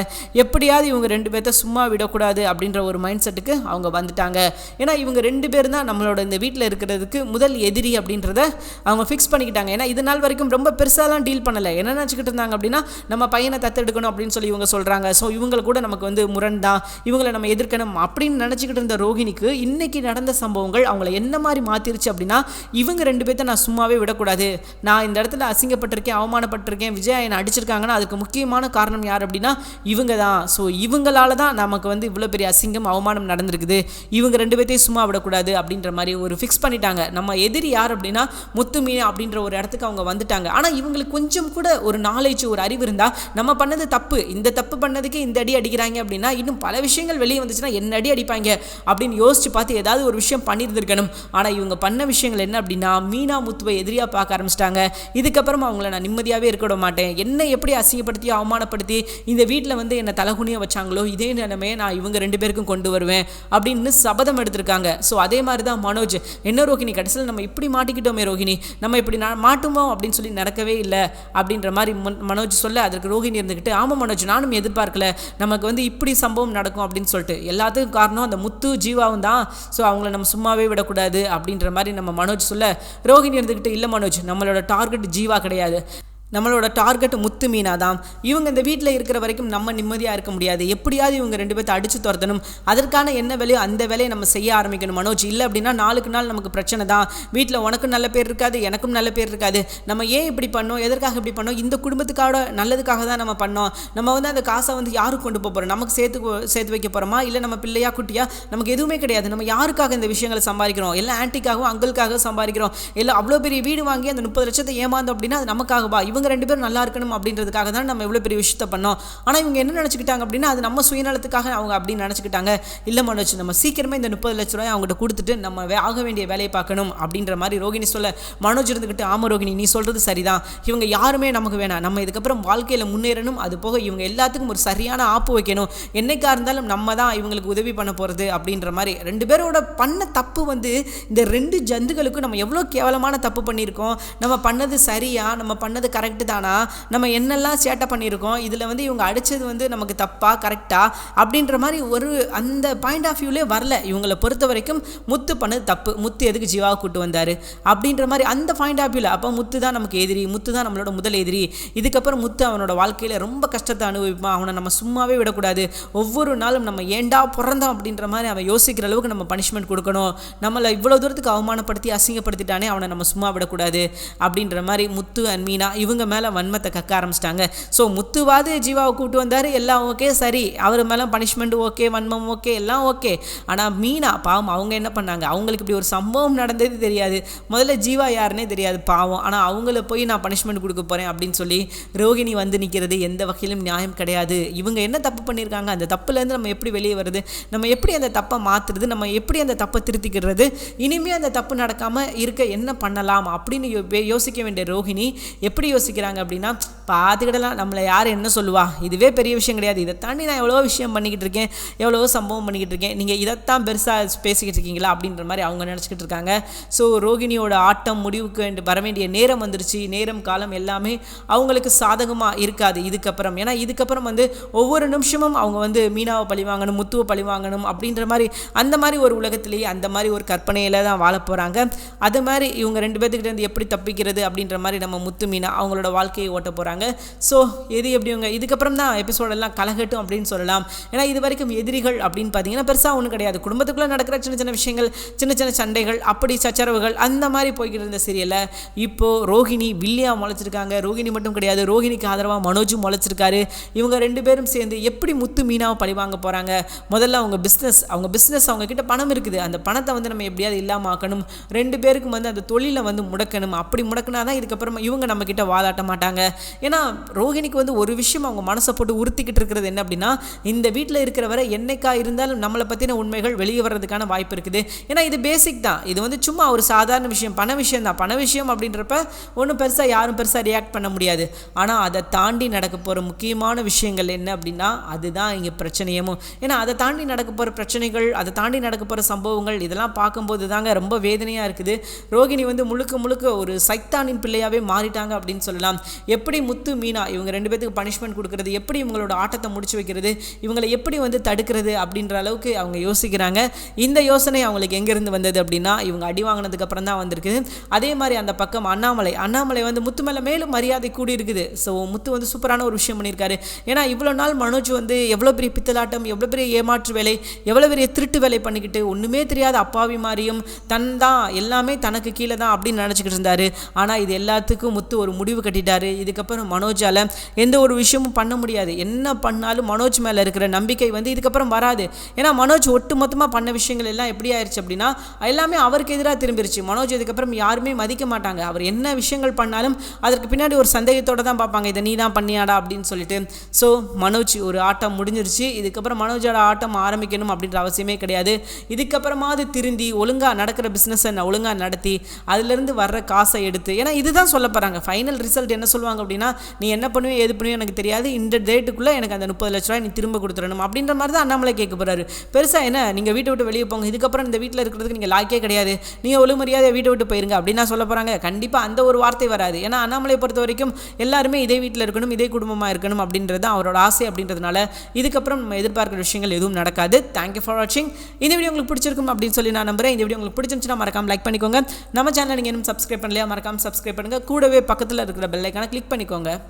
எப்படியாவது இவங்க ரெண்டு பேர்த்த சும்மா விடக்கூடாது அப்படின்ற ஒரு மைண்ட் செட்டுக்கு அவங்க வந்துட்டாங்க. ஏன்னா இவங்க ரெண்டு பேர் தான் நம்மளோட இந்த வீட்டில் இருக்கிறதுக்கு முதல் எதிரி அப்படின்றத அவங்க ஃபிக்ஸ் பண்ணிக்கிட்டாங்க. ஏன்னா இது நாள் வரைக்கும் ரொம்ப பெருசாலாம் டீல் பண்ணலை. என்ன நினச்சிக்கிட்டு இருந்தாங்க அப்படின்னா நம்ம பையனை தத்தெடுக்கணும் அப்படின்னு சொல்லி இவங்க சொல்கிறாங்க ஸோ இவங்க கூட நமக்கு வந்து முரண் தான். இவங்களை நம்ம எதிர்க்கணும் அப்படின்னு நினச்சிக்கிட்டு இருந்த ரோஹிணிக்கு இன்னைக்கு நடந்த சம்பவங்கள் அவங்கள என்ன மாதிரி மாற்றிருச்சு அப்படின்னா இவங்க ரெண்டு பேர்த்த நான் சும்மா சும்மாவே விடக்கூடாது. நான் இந்த இடத்துல அசிங்கப்பட்டிருக்கேன் அவமானப்பட்டிருக்கேன் விஜயா என்னை அடிச்சிருக்காங்கன்னா அதுக்கு முக்கியமான காரணம் யார் அப்படின்னா இவங்க தான். ஸோ இவங்களால தான் நமக்கு வந்து இவ்வளோ பெரிய அசிங்கம் அவமானம் நடந்திருக்குது. இவங்க ரெண்டு பேர்த்தையும் சும்மா விடக்கூடாது அப்படின்ற மாதிரி ஒரு ஃபிக்ஸ் பண்ணிட்டாங்க. நம்ம எதிரி யார் அப்படின்னா முத்து மீன் அப்படின்ற ஒரு இடத்துக்கு அவங்க வந்துட்டாங்க. ஆனால் இவங்களுக்கு கொஞ்சம் கூட ஒரு நாலேஜ் ஒரு அறிவு இருந்தால் நம்ம பண்ணது தப்பு. இந்த தப்பு பண்ணதுக்கு இந்த அடி அடிக்கிறாங்க அப்படின்னா இன்னும் பல விஷயங்கள் வெளியே வந்துச்சுன்னா என்ன அடி அடிப்பாங்க அப்படின்னு யோசிச்சு பார்த்து ஏதாவது ஒரு விஷயம் பண்ணியிருந்திருக்கணும். ஆனால் இவங்க பண்ண விஷயங்கள் என்ன அப்படின்னா மீனா முத்துவை எதிரியாக பார்க்க ஆரம்பிச்சிட்டாங்க. இதுக்கப்புறம் அவங்கள நான் நிம்மதியாகவே இருக்க விட மாட்டேன். என்ன எப்படி அசிங்கப்படுத்தி அவமானப்படுத்தி இந்த வீட்டில் வந்து என்னை தலகுனிய வச்சாங்களோ இதே நிலைமையை நான் இவங்க ரெண்டு பேருக்கும் கொண்டு வருவேன் அப்படின்னு சபதம் எடுத்திருக்காங்க. ஸோ அதே மாதிரி தான் மனோஜ். என்ன ரோஹிணி கடைசியில் நம்ம இப்படி மாட்டிக்கிட்டோமே ரோஹிணி? நம்ம இப்படி நான் மாட்டுமோ அப்படின்னு சொல்லி நடக்கவே இல்லை அப்படின்ற மாதிரி மன்- மனோஜ் சொல்ல அதற்கு ரோஹிணி இருந்துக்கிட்டு ஆமாம் மனோஜ் நானும் எதிர்பார்க்கல. நமக்கு வந்து இப்படி சம்பவம் நடக்கும் அப்படின்னு சொல்லிட்டு. எல்லாத்துக்கும் காரணம் அந்த முத்து ஜீவாவும் தான். ஸோ அவங்கள நம்ம சும்மாவே விடக்கூடாது அப்படின்ற மாதிரி நம்ம மனோஜ் சொல்ல ரோஹிணி இருந்துக்கிட்டு இல்லை மனோஜ். நம்மளோட டார்கெட் ஜீவா கிடையாது. நம்மளோட டார்கெட் முத்து மீனா தான் இவங்க இந்த வீட்டில் இருக்கிற வரைக்கும் நம்ம நிம்மதியாக இருக்க முடியாது. எப்படியாவது இவங்க ரெண்டு பேர்த்த அடிச்சு துரத்தணும். அதற்கான என்ன வேலையோ அந்த வேலையை நம்ம செய்ய ஆரம்பிக்கணும். மனோஜ் இல்லை அப்படின்னா நாளுக்கு நாள் நமக்கு பிரச்சனை தான். வீட்டில் உனக்கும் நல்ல பேர் இருக்காது எனக்கும் நல்ல பேர் இருக்காது. நம்ம ஏன் இப்படி பண்ணோம்? எதற்காக இப்படி பண்ணோம்? இந்த குடும்பத்துக்காக நல்லதுக்காக தான் நம்ம பண்ணோம். நம்ம வந்து அந்த காசை வந்து யாருக்கு கொண்டு போக போகிறோம் நமக்கு சேர்த்து சேர்த்து வைக்க போகிறோமா இல்லை நம்ம பிள்ளையா குட்டியா? நமக்கு எதுவுமே கிடையாது. நம்ம யாருக்காக இந்த விஷயங்களை சம்பாதிக்கிறோம்? எல்லாம் ஆன்ட்டிக்காகவும் அங்கிளுக்காக சம்பாதிக்கிறோம். எல்லாம் அவ்வளோ பெரிய வீடு வாங்கி அந்த முப்பது லட்சத்தை ஏமாந்தோம் அப்படின்னா அது நமக்காகவா? இவங்க ரெண்டு பேரும் நல்லா இருக்கணும் அப்படின்றதுக்காக தான் நம்ம இவ்வளோ பெரிய விஷயத்த பண்ணோம். ஆனால் இவங்க என்ன நினச்சிக்கிட்டாங்க அப்படின்னா அது நம்ம சுயநலத்துக்காக அவங்க அப்படின்னு நினச்சிக்கிட்டாங்க. இல்லை மனோஜ் நம்ம சீக்கிரமே இந்த முப்பது லட்ச ரூபாய் அவங்ககிட்ட கொடுத்துட்டு நம்ம ஆக வேண்டிய வேலையை பார்க்கணும் அப்படின்ற மாதிரி ரோகிணி சொல்ல மனோஜ் இருந்துக்கிட்டு ஆமாம் ரோகிணி நீ சொல்கிறது சரிதான். இவங்க யாருமே நமக்கு வேணாம். நம்ம இதுக்கப்புறம் வாழ்க்கையில் முன்னேறணும். அது போக இவங்க எல்லாத்துக்கும் ஒரு சரியான ஆப்பு வைக்கணும். என்னைக்கா இருந்தாலும் நம்ம தான் இவங்களுக்கு உதவி பண்ண போகிறது அப்படின்ற மாதிரி ரெண்டு பேரோட பண்ண தப்பு வந்து இந்த ரெண்டு ஜந்துகளுக்கும் நம்ம எவ்வளோ கேவலமான தப்பு பண்ணியிருக்கோம். நம்ம பண்ணது சரியா? நம்ம பண்ணது கரெக்டு கரெக்டு தானா? நம்ம என்னெல்லாம் சேட்டை பண்ணியிருக்கோம்? இதில் வந்து இவங்க அடித்தது வந்து நமக்கு தப்பா கரெக்டா அப்படின்ற மாதிரி ஒரு அந்த பாயிண்ட் ஆஃப் வியூலே வரல. இவங்களை பொறுத்த வரைக்கும் முத்து பண்ணது தப்பு. முத்து எதுக்கு ஜீவாவை கூட்டு வந்தார்? அப்படின்ற மாதிரி அந்த பாயிண்ட் ஆஃப் வியூவில் அப்போ முத்து தான் நமக்கு எதிரி. முத்து தான் நம்மளோட முதல் எதிரி. இதுக்கப்புறம் முத்து அவனோட வாழ்க்கையில் ரொம்ப கஷ்டத்தை அனுபவிப்பான். அவனை நம்ம சும்மாவே விடக்கூடாது. ஒவ்வொரு நாளும் நம்ம ஏண்டா பிறந்தோம் அப்படின்ற மாதிரி அவன் யோசிக்கிற அளவுக்கு நம்ம பனிஷ்மெண்ட் கொடுக்கணும். நம்மளை இவ்வளோ தூரத்துக்கு அவமானப்படுத்தி அசிங்கப்படுத்திட்டானே அவனை நம்ம சும்மா விடக்கூடாது. அப்படின்ற மாதிரி முத்து அண்ட் மீனா இவங்க மேலே வன்மத்தை கக்க ஆரம்பிச்சிட்டாங்க. ஸோ முத்துவாது ஜீவாவை கூப்பிட்டு வந்தார். எல்லாம் ஓகே சரி. அவர் மேலே பனிஷ்மெண்ட் ஓகே வன்மம் ஓகே எல்லாம் ஓகே ஆனால் மீனா பாவம் அவங்க என்ன பண்ணாங்க? அவங்களுக்கு இப்படி ஒரு சம்பவம் நடந்தது தெரியாது. முதல்ல ஜீவா யாருன்னே தெரியாது பாவம். ஆனால் அவங்கள போய் நான் பனிஷ்மெண்ட் கொடுக்க போகிறேன் அப்படின்னு சொல்லி ரோகிணி வந்து நிற்கிறது எந்த வகையிலும் நியாயம் கிடையாது. இவங்க என்ன தப்பு பண்ணியிருக்காங்க அந்த தப்புலேருந்து நம்ம எப்படி வெளியே வருது நம்ம எப்படி அந்த தப்பை மாற்றுறது நம்ம எப்படி அந்த தப்பை திருத்திக்கிறது? இனிமேல் அந்த தப்பு நடக்காமல் இருக்க என்ன பண்ணலாம்? அப்படின்னு யோசிக்க வேண்டிய ரோஹிணி எப்படி யோசிக்கிறாங்க அப்படின்னா பார்த்துக்கிடலாம் நம்மளை யார் என்ன சொல்லுவா? இதுவே பெரிய விஷயம் கிடையாது. இதை தாண்டி நான் எவ்வளோ விஷயம் பண்ணிக்கிட்டு இருக்கேன். எவ்வளோ சம்பவம் பண்ணிக்கிட்டு இருக்கேன். நீங்கள் இதைத்தான் பெருசாக பேசிக்கிட்டு இருக்கீங்களா அப்படின்ற மாதிரி அவங்க நினச்சிக்கிட்டு இருக்காங்க. ஸோ ரோகிணியோட ஆட்டம் முடிவுக்கு வர வேண்டிய நேரம் வந்துருச்சு. நேரம் காலம் எல்லாமே அவங்களுக்கு சாதகமாக இருக்காது. இதுக்கப்புறம். ஏன்னா இதுக்கப்புறம் வந்து ஒவ்வொரு நிமிஷமும் அவங்க வந்து மீனாவை பழி வாங்கணும் முத்துவை பழி வாங்கணும் அப்படின்ற மாதிரி அந்த மாதிரி ஒரு உலகத்திலேயே அந்த மாதிரி ஒரு கற்பனையில் தான் வாழ போகிறாங்க அது மாதிரி இவங்க ரெண்டு பேர்த்துக்கிட்ட இருந்து எப்படி தப்பிக்கிறது அப்படின்ற மாதிரி நம்ம முத்து மீனா அவங்க அவங்களோட வாழ்க்கையை ஓட்ட போகிறாங்க ஸோ எது எப்படிவங்க இதுக்கப்புறம் தான் எபிசோடெல்லாம் கலகட்டும் அப்படின்னு சொல்லலாம். ஏன்னா இது வரைக்கும் எதிரிகள் அப்படின்னு பார்த்தீங்கன்னா பெருசாக ஒன்றும் கிடையாது. குடும்பத்துக்குள்ளே நடக்கிற சின்ன சின்ன விஷயங்கள் சின்ன சின்ன சண்டைகள் அப்படி சச்சரவுகள் அந்த மாதிரி போய்கிட்டு இருந்த சீரியலை இப்போது ரோஹிணி வில்லியா முளைச்சிருக்காங்க. ரோஹிணி மட்டும் கிடையாது ரோஹிணிக்கு ஆதரவாக மனோஜும் முளைச்சிருக்காரு. இவங்க ரெண்டு பேரும் சேர்ந்து எப்படி முத்து மீனாவை பழிவாங்க போகிறாங்க முதல்ல அவங்க பிஸ்னஸ் அவங்க பிஸ்னஸ் அவங்க கிட்ட பணம் இருக்குது. அந்த பணத்தை வந்து நம்ம எப்படியாவது இல்லாமல் ஆக்கணும். ரெண்டு பேருக்கும் வந்து அந்த தொழிலை வந்து முடக்கணும். அப்படி முடக்கினா தான் இதுக்கப்புறமா இவங்க நம்ம கிட்ட வாதாட்ட மாட்டாங்க. ஏன்னா ரோஹிணிக்கு வந்து ஒரு விஷயம் அவங்க மனசை போட்டு உறுத்திக்கிட்டு இருக்கிறது என்ன அப்படின்னா இந்த வீட்டில் இருக்கிற வரை என்னைக்கா இருந்தாலும் நம்மளை பற்றின உண்மைகள் வெளியே வர்றதுக்கான வாய்ப்பு இருக்குது. ஏன்னா இது பேசிக் தான். இது வந்து சும்மா ஒரு சாதாரண விஷயம் பண விஷயம் தான். பண விஷயம் அப்படின்றப்ப ஒன்றும் பெருசாக யாரும் பெருசாக ரியாக்ட் பண்ண முடியாது. ஆனால் அதை தாண்டி நடக்க போகிற முக்கியமான விஷயங்கள் என்ன அப்படின்னா அதுதான் இங்கே பிரச்சனையமும் ஏன்னா அதை தாண்டி நடக்க போகிற பிரச்சனைகள் அதை தாண்டி நடக்க போகிற சம்பவங்கள் இதெல்லாம் பார்க்கும்போது தாங்க ரொம்ப வேதனையாக இருக்குது. ரோகிணி வந்து முழுக்க முழுக்க ஒரு சைத்தானின் பிள்ளையாகவே மாறிட்டாங்க அப்படின்னு சொல்லி சொல்லலாம். எப்படி முத்து மீனா இவங்க ரெண்டு பேத்துக்கு பனிஷ்மெண்ட் கொடுக்கறது எப்படி இவங்களோட ஆட்டத்தை முடிச்சு வைக்கிறது இவங்களை எப்படி வந்து தடுக்கிறது அப்படின்ற அளவுக்கு அவங்க யோசிக்கிறாங்க. இந்த யோசனை அவங்களுக்கு எங்கேருந்து வந்தது அப்படின்னா இவங்க அடி வாங்கினதுக்கு அப்புறம் தான் வந்திருக்குது அதே மாதிரி அந்த பக்கம் அண்ணாமலை. அண்ணாமலை வந்து முத்து மேலே மேலும் மரியாதை கூடி இருக்குது ஸோ முத்து வந்து சூப்பரான ஒரு விஷயம் பண்ணியிருக்காரு. ஏன்னா இவ்வளோ நாள் மனோஜ் வந்து எவ்வளோ பெரிய பித்தலாட்டம் எவ்வளோ பெரிய ஏமாற்று வேலை எவ்வளோ பெரிய திருட்டு வேலை பண்ணிக்கிட்டு ஒன்றுமே தெரியாத அப்பாவி மாதிரியும் தன் தான் எல்லாமே தனக்கு கீழே தான் அப்படின்னு நினச்சிக்கிட்டு இருந்தார். ஆனால் இது எல்லாத்துக்கும் முத்து ஒரு முடிவு கட்டிட்டாரு. இதுக்கப்புறம் மனோஜால் எந்த ஒரு விஷயமும் பண்ண முடியாது. என்ன பண்ணாலும் மனோஜ் மேலே இருக்கிற நம்பிக்கை வந்து இதுக்கப்புறம் வராது. ஏன்னா மனோஜ் ஒட்டு மொத்தமாக பண்ண விஷயங்கள் எல்லாம் எப்படி ஆயிடுச்சு அப்படின்னா எல்லாமே அவருக்கு எதிராக திரும்பிருச்சு. மனோஜ் இதுக்கப்புறம் யாருமே மதிக்க மாட்டாங்க. அவர் என்ன விஷயங்கள் பண்ணாலும் அதற்கு பின்னாடி ஒரு சந்தேகத்தோட தான் பார்ப்பாங்க. இதை நீ தான் பண்ணியாடா அப்படின்னு சொல்லிட்டு. ஸோ மனோஜ் ஒரு ஆட்டம் முடிஞ்சிருச்சு. இதுக்கப்புறம் மனோஜோட ஆட்டம் ஆரம்பிக்கணும் அப்படின்ற அவசியமே கிடையாது. இதுக்கப்புறமாவது திருந்தி ஒழுங்காக நடக்கிற பிஸ்னஸை ஒழுங்காக நடத்தி அதுலேருந்து வர்ற காசை எடுத்து ஏன்னா இதுதான் சொல்ல போகிறாங்க ஃபைனல் ரிசல்ட் என்ன சொல்லுவாங்க அப்படின்னா நீ என்ன பண்ணுவே ஏது பண்ணுவே எனக்கு தெரியாது. இந்த டேட்டுக்குள்ளே எனக்கு அந்த முப்பது லட்ச ரூபாய் நீ திரும்ப கொடுத்துடணும். அப்படின்ற மாதிரி தான் அண்ணாமலை கேட்க போகிறாரு பெருசாக என்ன நீங்கள் வீட்டை விட்டு வெளியே போங்க. இதுக்கப்புறம் இந்த வீட்டில் இருக்கிறதுக்கு நீங்கள் லாக்கே கிடையாது. நீங்கள் ஒழுமரியாதை வீட்டை விட்டு போயிருங்க. அப்படின்னா சொல்ல போகிறாங்க கண்டிப்பாக அந்த ஒரு வார்த்தை வராது. ஏன்னா அண்ணாமலை பொறுத்த வரைக்கும் எல்லாருமே இதே வீட்டில் இருக்கணும் இதே குடும்பமாக இருக்கணும் அப்படின்றது தான் அவரோட ஆசை அப்படின்றதுனால இதுக்கப்புறம் நம்ம எதிர்பார்க்குற விஷயங்கள் எதுவும் நடக்காது. தேங்க்யூ ஃபார் வாட்சிங் இந்த வீடியோ உங்களுக்கு பிடிச்சிருக்கும் அப்படின்னு சொல்லி நான் நம்புறேன். இந்த வீடியோ உங்களுக்கு பிடிச்சிருந்துச்சுன்னா மறக்காம லைக் பண்ணிக்கோங்க. நம்ம சேனல் நீங்கள் இன்னும் சப்ஸ்கிரைப் பண்ணலையா மறக்காம சப்ஸ்கிரைப் பண்ணுங்கள் கூடவே பக்கத்தில் இருக்கிற இருக்கிற பெல்லைக்கான கிளிக் பண்ணிக்கோங்க.